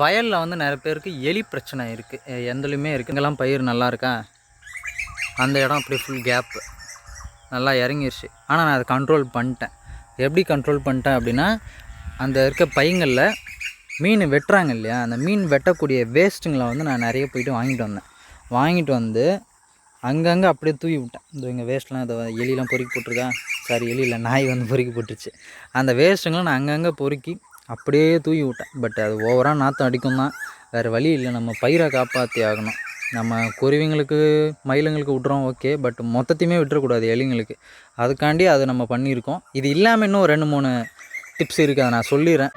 வயலில் வந்து நிறைய பேருக்கு எலி பிரச்சனை இருக்குது எந்தலையுமே இருக்குது இங்கெல்லாம் பயிர் நல்லா இருக்கா? அந்த இடம் அப்படி ஃபுல் கேப்பு நல்லா இறங்கிருச்சு. ஆனால் நான் அதை கண்ட்ரோல் பண்ணிட்டேன். எப்படி கண்ட்ரோல் பண்ணிட்டேன் அப்படின்னா அந்த இருக்க பைங்களில் மீன் வெட்டுறாங்க இல்லையா? அந்த மீன் வெட்டக்கூடிய வேஸ்ட்டுங்களை வந்து நான் நிறைய போயிட்டு வாங்கிட்டு வந்தேன். வாங்கிட்டு வந்து அங்கங்கே அப்படியே தூவி விட்டேன். இந்த இங்கே வேஸ்ட்லாம் இதை எலிலாம் பொறுக்கி போட்டிருக்கா? சாரி எலி இல்லை நாய் வந்து பொறுக்கி போட்டுருச்சு. அந்த வேஸ்ட்டுங்களை நான் அங்கங்கே பொறுக்கி அப்படியே தூவி விட்டேன். பட் அது ஓவராக நாற்றம் அடிக்கும் தான். வேறு வழி இல்லை. நம்ம பயிரை காப்பாற்றி ஆகணும். நம்ம குருவிங்களுக்கு மயிலுங்களுக்கு விட்றோம் ஓகே பட் மொத்தத்தையுமே விட்டுறக்கூடாது எலிங்களுக்கு. அதுக்காண்டி அதை நம்ம பண்ணியிருக்கோம். இது இல்லாமல் இன்னும் ரெண்டு மூணு டிப்ஸ் இருக்குது அதை நான் சொல்லிடுறேன்.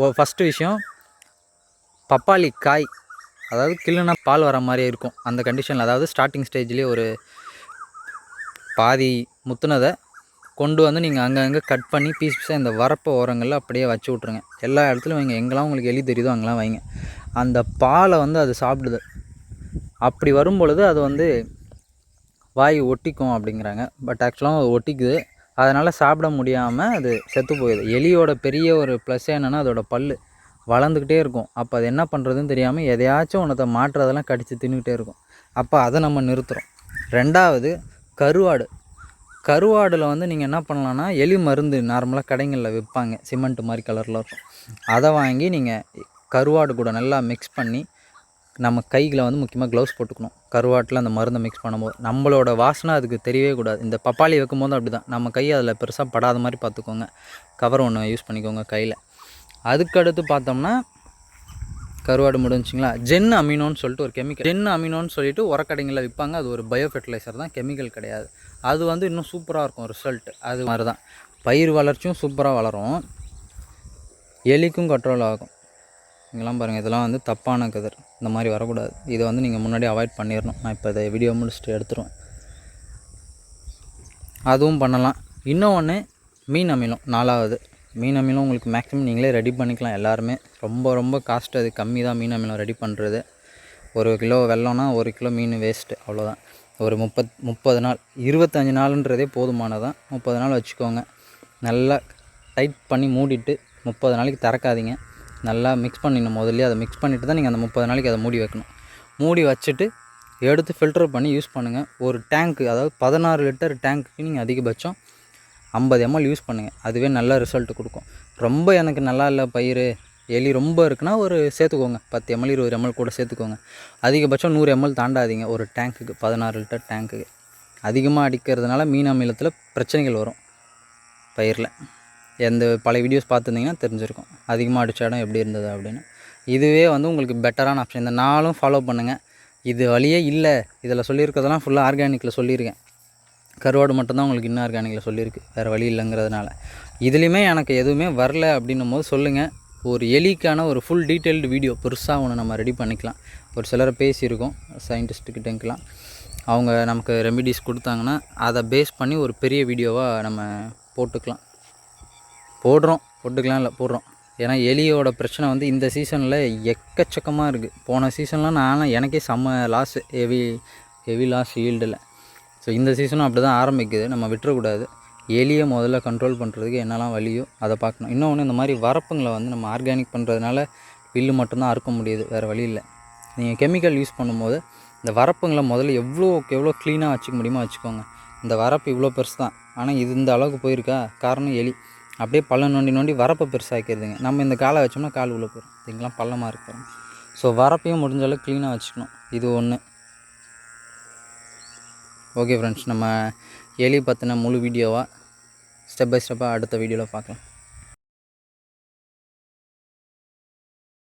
ஓ ஃபஸ்ட்டு விஷயம் பப்பாளி காய். அதாவது கிள்ளுனா பால் வர மாதிரியே இருக்கும். அந்த கண்டிஷனில் அதாவது ஸ்டார்டிங் ஸ்டேஜ்லேயே ஒரு பாதி முத்துனதை கொண்டு வந்து நீங்கள் அங்கங்கே கட் பண்ணி பீஸ் பீஸாக இந்த வரப்பு ஓரங்களில் அப்படியே வச்சு விட்ருங்க எல்லா இடத்துலையும் வைங்க. எங்கெல்லாம் உங்களுக்கு எலி தெரியுதோ அங்கெல்லாம் வைங்க. அந்த பாலை வந்து அது சாப்பிடுது. அப்படி வரும் பொழுது அது வந்து வாய் ஒட்டிக்கும் அப்படிங்கிறாங்க. பட் ஆக்சுவலாக அது ஒட்டிக்குது. அதனால் சாப்பிட முடியாமல் அது செத்து போயிடுது எலியோட பெரிய ஒரு ப்ளஸ் என்னென்னா அதோடய பல் வளர்ந்துக்கிட்டே இருக்கும். அப்போ அது என்ன பண்ணுறதுன்னு தெரியாமல் எதையாச்சும் உனத்தை மாற்றுறதெல்லாம் கடித்து தின்னுக்கிட்டே இருக்கும். அப்போ அதை நம்ம நிறுத்துகிறோம் ரெண்டாவது கருவாடு. கருவாடில் வந்து நீங்கள் என்ன பண்ணலான்னா எலி மருந்து நார்மலாக கடைங்களில் விற்பாங்க சிமெண்ட் மாதிரி கலரில் இருக்கும். அதை வாங்கி நீங்கள் கருவாடு கூட நல்லா மிக்ஸ் பண்ணி நம்ம கைகளை வந்து முக்கியமாக க்ளவுஸ் போட்டுக்கணும். கருவாட்டில் அந்த மருந்தை மிக்ஸ் பண்ணும்போது. நம்மளோட வாசனை அதுக்கு தெரியவே கூடாது. இந்த பப்பாளி வைக்கும்போது அப்படி தான் நம்ம கை அதில் பெருசாக படாத மாதிரி பார்த்துக்கோங்க. கவர் ஒன்று யூஸ் பண்ணிக்கோங்க கையில். அதுக்கடுத்து பார்த்தோம்னா கருவாடு முடிஞ்சிங்களா ஜென் அமினோன்னு சொல்லிட்டு ஒரு கெமிக்கல் ஜென் அமினோன்னு சொல்லிட்டு உரக்கடைங்களில் விற்பாங்க. அது ஒரு பயோ ஃபெர்டிலைசர் தான். கெமிக்கல் கிடையாது. அது வந்து இன்னும் சூப்பராக இருக்கும். ரிசல்ட் அது மாதிரி தான் பயிர் வளர்ச்சியும் சூப்பராக வளரும். எலிக்கும் கண்ட்ரோல் ஆகும். இங்கெல்லாம் பாருங்கள் இதெல்லாம் வந்து தப்பான கதிர். இந்த மாதிரி வரக்கூடாது. இதை வந்து நீங்கள் முன்னாடி அவாய்ட் பண்ணிடணும் நான் இப்போ இதை வீடியோ முடிச்சுட்டு எடுத்துருவேன். அதுவும் பண்ணலாம். இன்னொன்று மீன் அமிலம். நாலாவது. மீன் அமிலம் உங்களுக்கு மேக்ஸிமம் நீங்களே ரெடி பண்ணிக்கலாம் எல்லாருமே. ரொம்ப ரொம்ப காஸ்ட் அது கம்மி தான் மீன் அமிலம் ரெடி பண்ணுறது ஒரு கிலோ வெள்ளம்னா ஒரு கிலோ மீன் வேஸ்ட்டு அவ்வளோதான் ஒரு முப்பத் முப்பது நாள் இருபத்தஞ்சி நாளுன்றதே போதுமானதான். முப்பது நாள் வச்சுக்கோங்க. நல்லா டைட் பண்ணி மூடிட்டு முப்பது நாளைக்கு திறக்காதீங்க. நல்லா மிக்ஸ் பண்ணிடணும் முதல்ல அதை மிக்ஸ் பண்ணிவிட்டு தான் நீங்கள் அந்த முப்பது நாளைக்கு அதை மூடி வைக்கணும். மூடி வச்சுட்டு எடுத்து ஃபில்டர் பண்ணி யூஸ் பண்ணுங்கள் ஒரு டேங்க்கு அதாவது பதினாறு லிட்டர் டேங்க்கு நீங்கள் அதிகபட்சம் ஐம்பது எம்எல் யூஸ் பண்ணுங்கள் அதுவே நல்ல ரிசல்ட் கொடுக்கும். ரொம்ப எனக்கு நல்லா இல்லை பயிர் எலி ரொம்ப இருக்குன்னா ஒரு சேர்த்துக்கோங்க. பத்து எம்எல் இருபது எம்எல் கூட சேர்த்துக்கோங்க. அதிகபட்சம் நூறு எம்எல் தாண்டாதீங்க. ஒரு டேங்க்குக்கு பதினாறு லிட்டர் டேங்க்குக்கு அதிகமாக அடிக்கிறதுனால மீன் அமிலத்தில் பிரச்சனைகள் வரும் பயிரில். எந்த பழைய வீடியோஸ் பார்த்துருந்தீங்கன்னா தெரிஞ்சிருக்கும். அதிகமாக அடித்த இடம் எப்படி இருந்தது அப்படின்னு. இதுவே வந்து உங்களுக்கு பெட்டரான ஆப்ஷன் இந்த நாளும் ஃபாலோ பண்ணுங்கள் இது வழியே இல்லை. இதில் சொல்லியிருக்கிறதெல்லாம் ஃபுல்லாக ஆர்கானிக்கில் சொல்லியிருக்கேன். கருவாடு மட்டும்தான் உங்களுக்கு இன்னும் ஆர்கானிக்கில் சொல்லியிருக்கு. வேறு வழி இல்லைங்கிறதுனால. இதுலேயுமே எனக்கு எதுவுமே வரல அப்படின்னும் போது சொல்லுங்கள் ஒரு எலிக்கான ஒரு ஃபுல் டீட்டெயில்டு வீடியோ பெருசாக ஒன்று நம்ம ரெடி பண்ணிக்கலாம். ஒரு சிலரை பேசியிருக்கோம் சயின்டிஸ்ட்டுக்கிட்டங்கலாம் அவங்க நமக்கு ரெமிடிஸ் கொடுத்தாங்கன்னா அதை பேஸ் பண்ணி ஒரு பெரிய வீடியோவாக நம்ம போட்டுக்கலாம். போடுறோம். போட்டுக்கலாம் இல்லை போடுறோம். ஏன்னா எலியோட பிரச்சனை வந்து இந்த சீசனில் எக்கச்சக்கமாக இருக்குது போன சீசன்லாம் நான் எனக்கே செம்ம லாஸ் ஹெவி ஹெவி லாஸ் ஈல்டில் ஸோ இந்த சீசனும் அப்படி தான் ஆரம்பிக்குது. நம்ம விட்டுறக்கூடாது. எலியை முதல்ல கண்ட்ரோல் பண்ணுறதுக்கு என்னெல்லாம் வழியோ அதை பார்க்கணும். இன்னொன்று இந்த மாதிரி வரப்புங்களை வந்து நம்ம ஆர்கானிக் பண்ணுறதுனால பில்லு மட்டும்தான் அறுக்க முடியுது. வேறு வழி இல்லை. நீங்கள் கெமிக்கல் யூஸ் பண்ணும்போது இந்த வரப்புங்களை முதல்ல எவ்வளோக்கு எவ்வளோ க்ளீனாக வச்சுக்க முடியுமோ வச்சுக்கோங்க. இந்த வரப்பு இவ்வளோ பெருசு தான் ஆனால் இது இந்த அளவுக்கு போயிருக்கா? காரணம் எலி. அப்படியே பள்ளம் நோண்டி நோண்டி வரப்பை பெருசாக்கிடுதுங்க. நம்ம இந்த காலை வச்சோம்னா கால் உள்ள போயிடும் இதுங்கெல்லாம் பள்ளமாக இருக்கிறோம் ஸோ வரப்பையும் முடிஞ்ச அளவுக்கு க்ளீனாக வச்சுக்கணும். இது ஒன்று ஓகே ஃப்ரெண்ட்ஸ் நம்ம எலி பற்றின முழு வீடியோவாக ஸ்டெப் பை ஸ்டெப்பாக அடுத்த வீடியோவில் பார்க்கலாம்.